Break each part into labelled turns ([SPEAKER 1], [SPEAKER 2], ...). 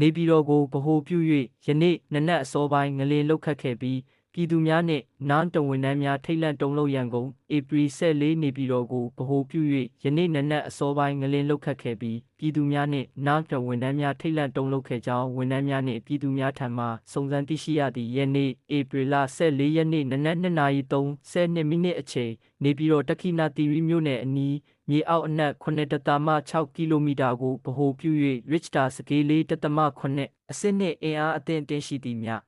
[SPEAKER 1] နေပြည်တော်ကိုဗဟိုပြု၍ယနေ့နနက်အစောပိုင်းငလင်လှုပ်ခတ်ခဲ့ပြီး ပြည်သူများနှင့်နားတဝန်ထမ်းများထိတ်လန့်တုန်လှုပ်ရန်ကုန်ဧပြီ14နေပြည်တော်ကိုဗဟိုပြု၍ယနေ့နနက်အစောပိုင်းငလင်လှုပ်ခတ်ခဲ့ပြီးပြည်သူများနှင့်နားတဝန်ထမ်းများထိတ်လန့်တုန်လှုပ်ခဲ့ကြောင်းဝန်ထမ်းများနှင့်ပြည်သူများထံမှစုံစမ်းသိရှိရသည့်ယနေ့ဧပြီလ14ရက်နေ့နနက်2:30မိနစ်အချိန်နေပြည်တော်တက္ခိနာတီရီမြို့နယ်အနီးမြေအောက်အနက်9.6ကီလိုမီတာကိုဗဟိုပြု၍ Richter စကေးလေး1.8အဆင့်နှင့်အင်အားအသင့်တင်ရှိသည်များ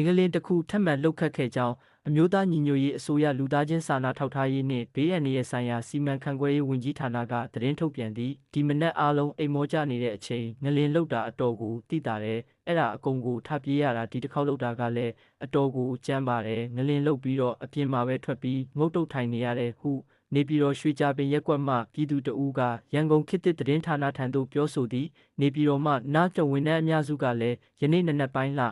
[SPEAKER 1] ဒီကလင်တစ်ခုထပ်မံလှုပ်ခတ်ခဲ့ကြောင်းအမျိုးသားညီညွတ်ရေးအစိုးရလူသားချင်းစာနာထောက်ထားရေးနှင့်ဘေးအန္တရာယ်ဆိုင်ရာစီမံခန့်ခွဲရေးဝန်ကြီးဌာနကသတင်းထုတ်ပြန်သည့်ဒီမနက်အားလုံးအိမ်မောကြနေတဲ့အချိန်ငလင်လှုပ်တာအတော်ကိုသိတာတယ်အဲ့ဒါအကုန်ကိုထပြေးရတာဒီတစ်ခေါက်လှုပ်တာကလည်းအတော်ကိုကြမ်းပါတယ်ငလင်လှုပ်ပြီးတော့အပြင်မှာပဲထွက်ပြီးငုတ်တုတ်ထိုင်နေရတယ်ဟုနေပြည်တော်ရွှေကြပင်ရက်ကွက်မှပြည်သူတအူးကရန်ကုန်ခေတ်သစ်သတင်းဌာနထံသို့ပြောဆိုသည်နေပြည်တော်မှနားကြဝန်ထမ်းအများစုကလည်းယနေ့နံနက်ပိုင်းလ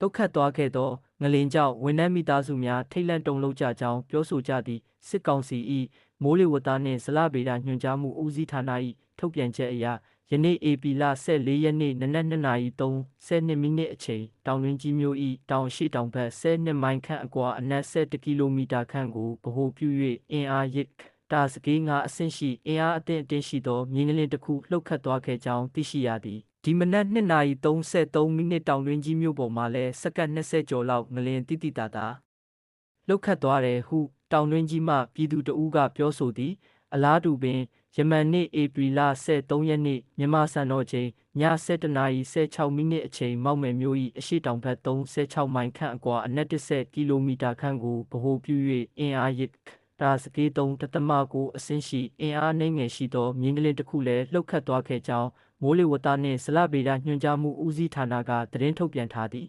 [SPEAKER 1] တုတ်ခတ်သွားခဲ့သောငလင်ကြောင့်ဝန်ထမ်းမိသားစုများထိတ်လန့်တုန်လှုပ်ကြကြောင်းပြောဆိုကြသည့်စစ်ကောင်စီ၏မိုးလေဝသနှင့်ဇလဗေဒညွှန်ကြားမှုဦးစီးဌာန၏ထုတ်ပြန်ချက်အရယနေ့ AP လ14ရက်နေ့နနက်2:30မိနစ်အချိန်တောင်တွင်းကြီးမြို့၏တောင်ရှိတောင်ဘက်12မိုင်ခန့်အကွာအနက်7ကီလိုမီတာခန့်ကိုဗဟိုပြု၍အင်အားရစ်တာစကေးငါအဆင့်ရှိအင်အားအသင့်အတင်းရှိသောမြင်းကလင်းတစ်ခုလှုပ်ခတ်သွားခဲ့ကြောင်းသိရှိရသည် ဒီမနက်2:33မိနစ်တောင်တွင်းကြီးမြို့ပေါ်မှာလဲစက္ကန့်20ကျော်လောက်ငလင်တိတိတသာလှုပ်ခတ်သွားတယ်ဟုတောင်တွင်းကြီးမှပြည်သူတအူးကပြောဆိုသည် အလားတူပင်ယမန်နေ့ဧပြီလ23ရက်နေ့မြန်မာစံတော်ချိန်ည7:16မိနစ်အချိန်မောက်မယ်မြို့၏အရှိတောင်ဘက်36မိုင်ခန့်အကွာအနက်10ကီလိုမီတာခန့်ကိုဗဟိုပြု၍အင်အားရစ် တာစကေး3တသမကိုအဆင့်ရှိအင်အားနှိမ့်ငယ်ရှိသောမြင်းကလင်းတစ်ခုလည်းလှုပ်ခတ်သွားခဲ့ကြောင်းမိုးလေဝသနှင့်ဇလဗေဒညွှန်ကြားမှုဦးစီးဌာနကသတင်းထုတ်ပြန်ထားသည်